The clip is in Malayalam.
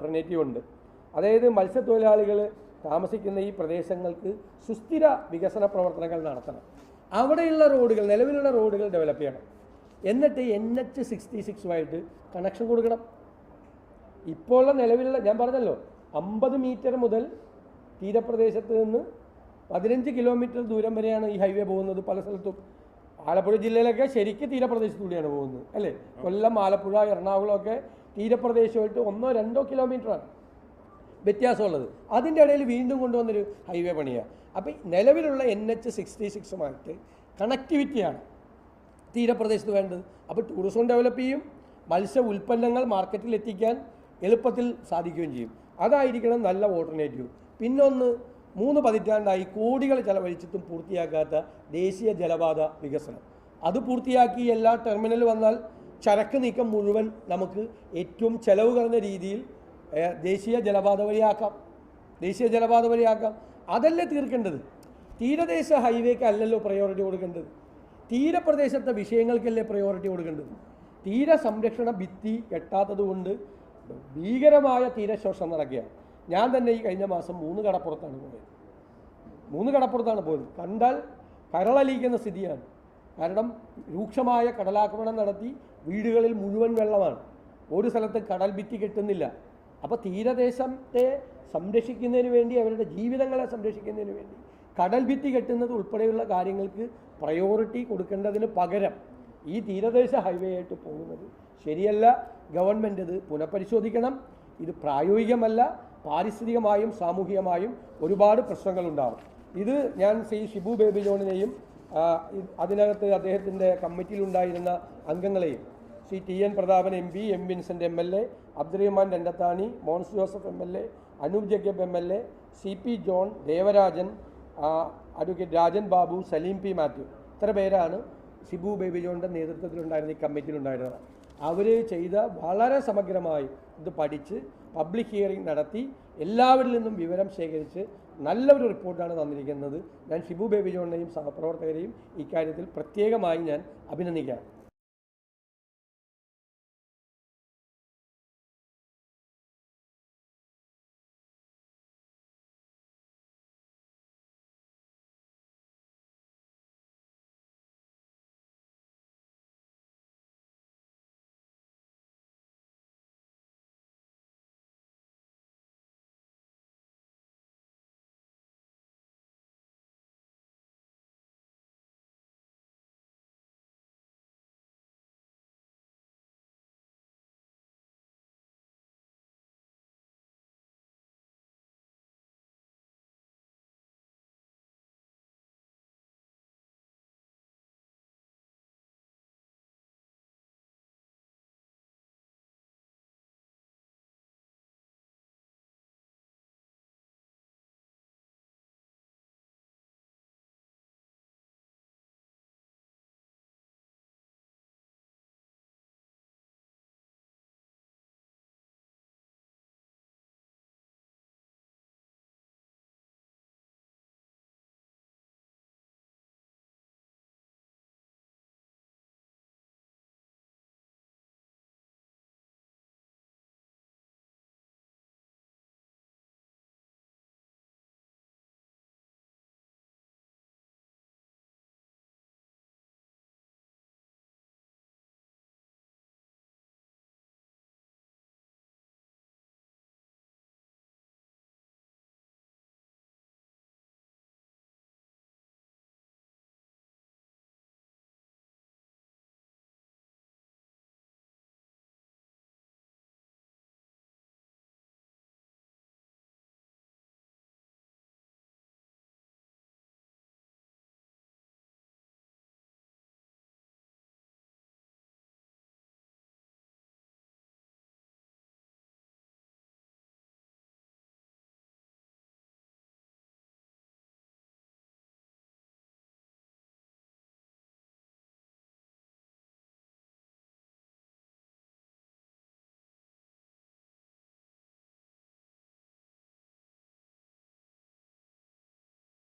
ഓൾട്ടർനേറ്റീവ് ഉണ്ട്. അതായത് മത്സ്യത്തൊഴിലാളികൾ താമസിക്കുന്ന ഈ പ്രദേശങ്ങൾക്ക് സുസ്ഥിര വികസന പ്രവർത്തനങ്ങൾ നടത്തണം. അവിടെയുള്ള റോഡുകൾ നിലവിലുള്ള റോഡുകൾ ഡെവലപ്പ് ചെയ്യണം. എന്നിട്ട് എൻ എച്ച് സിക്സ്റ്റി സിക്സുമായിട്ട് കണക്ഷൻ കൊടുക്കണം. ഇപ്പോള്ള നിലവിലുള്ള ഞാൻ പറഞ്ഞല്ലോ അമ്പത് മീറ്റർ മുതൽ തീരപ്രദേശത്ത് നിന്ന് പതിനഞ്ച് കിലോമീറ്റർ ദൂരം വരെയാണ് ഈ ഹൈവേ പോകുന്നത് പല സ്ഥലത്തും. ആലപ്പുഴ ജില്ലയിലൊക്കെ ശരിക്കും തീരപ്രദേശത്തൂടെയാണ് പോകുന്നത് അല്ലേ? കൊല്ലം ആലപ്പുഴ എറണാകുളം ഒക്കെ തീരപ്രദേശമായിട്ട് ഒന്നോ രണ്ടോ കിലോമീറ്ററാണ് വ്യത്യാസമുള്ളത്. അതിന്റെ ഇടയിൽ വീണ്ടും കൊണ്ടുവന്നൊരു ഹൈവേ പണിയാണ് അപ്പോൾ നിലവിലുള്ള എൻ എച്ച് സിക്സ്റ്റി സിക്സുമായിട്ട് കണക്ടിവിറ്റിയാണ് തീരപ്രദേശത്ത് വേണ്ടത്. അപ്പോൾ ടൂറിസം ഡെവലപ്പ് ചെയ്യും മത്സ്യ ഉൽപ്പന്നങ്ങൾ മാർക്കറ്റിൽ എത്തിക്കാൻ എളുപ്പത്തിൽ സാധിക്കുകയും ചെയ്യും. അതായിരിക്കണം നല്ല ഓൾട്ടർനേറ്റീവ് പിന്നൊന്ന് മൂന്ന് പതിറ്റാണ്ടായി കോടികൾ ചെലവഴിച്ചിട്ടും പൂർത്തിയാക്കാത്ത ദേശീയ ജലപാത വികസനം. അത് പൂർത്തിയാക്കി എല്ലാ ടെർമിനൽ വന്നാൽ ചരക്ക് നീക്കം മുഴുവൻ നമുക്ക് ഏറ്റവും ചെലവ് കുറഞ്ഞ രീതിയിൽ ദേശീയ ജലപാത വഴിയാക്കാം. ദേശീയ ജലപാത വഴിയാക്കാം. അതല്ലേ തീർക്കേണ്ടത്? തീരദേശ ഹൈവേക്ക് അല്ലല്ലോ പ്രയോറിറ്റി കൊടുക്കേണ്ടത്. തീരപ്രദേശത്തെ വിഷയങ്ങൾക്കല്ലേ പ്രയോറിറ്റി കൊടുക്കേണ്ടത്? തീര സംരക്ഷണ ഭിത്തി കെട്ടാത്തത് കൊണ്ട് ഭീകരമായ തീരശോഷം നടക്കുകയാണ്. ഞാൻ തന്നെ ഈ കഴിഞ്ഞ മാസം മൂന്ന് കടപ്പുറത്താണ് പോയത്. മൂന്ന് കടപ്പുറത്താണ് പോയത്. കണ്ടാൽ കരളലിയിക്കുന്ന സ്ഥിതിയാണ്. കാരണം രൂക്ഷമായ കടലാക്രമണം നടത്തി വീടുകളിൽ മുഴുവൻ വെള്ളമാണ്. ഒരു സ്ഥലത്ത് കടൽ ഭിത്തി കെട്ടുന്നില്ല. അപ്പോൾ തീരദേശത്തെ സംരക്ഷിക്കുന്നതിന് വേണ്ടി അവരുടെ ജീവിതങ്ങളെ സംരക്ഷിക്കുന്നതിന് വേണ്ടി കടൽ ഭിത്തി കെട്ടുന്നത് ഉൾപ്പെടെയുള്ള കാര്യങ്ങൾക്ക് പ്രയോറിറ്റി കൊടുക്കേണ്ടതിന് പകരം ഈ തീരദേശ ഹൈവേ ആയിട്ട് പോകുന്നത് ശരിയല്ല. ഗവൺമെന്റ് ഇത് പുനഃപരിശോധിക്കണം. ഇത് പ്രായോഗികമല്ല പാരിസ്ഥിതികമായും സാമൂഹികമായും ഒരുപാട് പ്രശ്നങ്ങളുണ്ടാകും ഇത് ഞാൻ ശ്രീ ഷിബു ബേബി ജോണിനെയും അതിനകത്ത് അദ്ദേഹത്തിന്റെ കമ്മിറ്റിയിലുണ്ടായിരുന്ന അംഗങ്ങളെയും Shri T N Prathapan M P M Vincent M L A Abdurahman Randathani Mons Joseph M L A Anoop Jacob M L A C P John Devarajan advocate Rajan Babu Saleem P Mathew. ഇത്ര പേരാണ് സിബു ബേബി ജോണിന്റെ നേതൃത്വത്തിലുണ്ടായിരുന്ന ഈ കമ്മിറ്റിയിലുണ്ടായിരുന്നത് അവർ ചെയ്ത വളരെ സമഗ്രമായി ഇത് പഠിച്ച് പബ്ലിക് ഹിയറിംഗ് നടത്തി എല്ലാവരിൽ നിന്നും വിവരം ശേഖരിച്ച് നല്ലൊരു റിപ്പോർട്ടാണ് തന്നിരിക്കുന്നത്. ഞാൻ ഷിബു ബേബി ജോണിനെയും സഹപ്രവർത്തകരെയും ഇക്കാര്യത്തിൽ പ്രത്യേകമായി ഞാൻ അഭിനന്ദിക്കുകയാണ്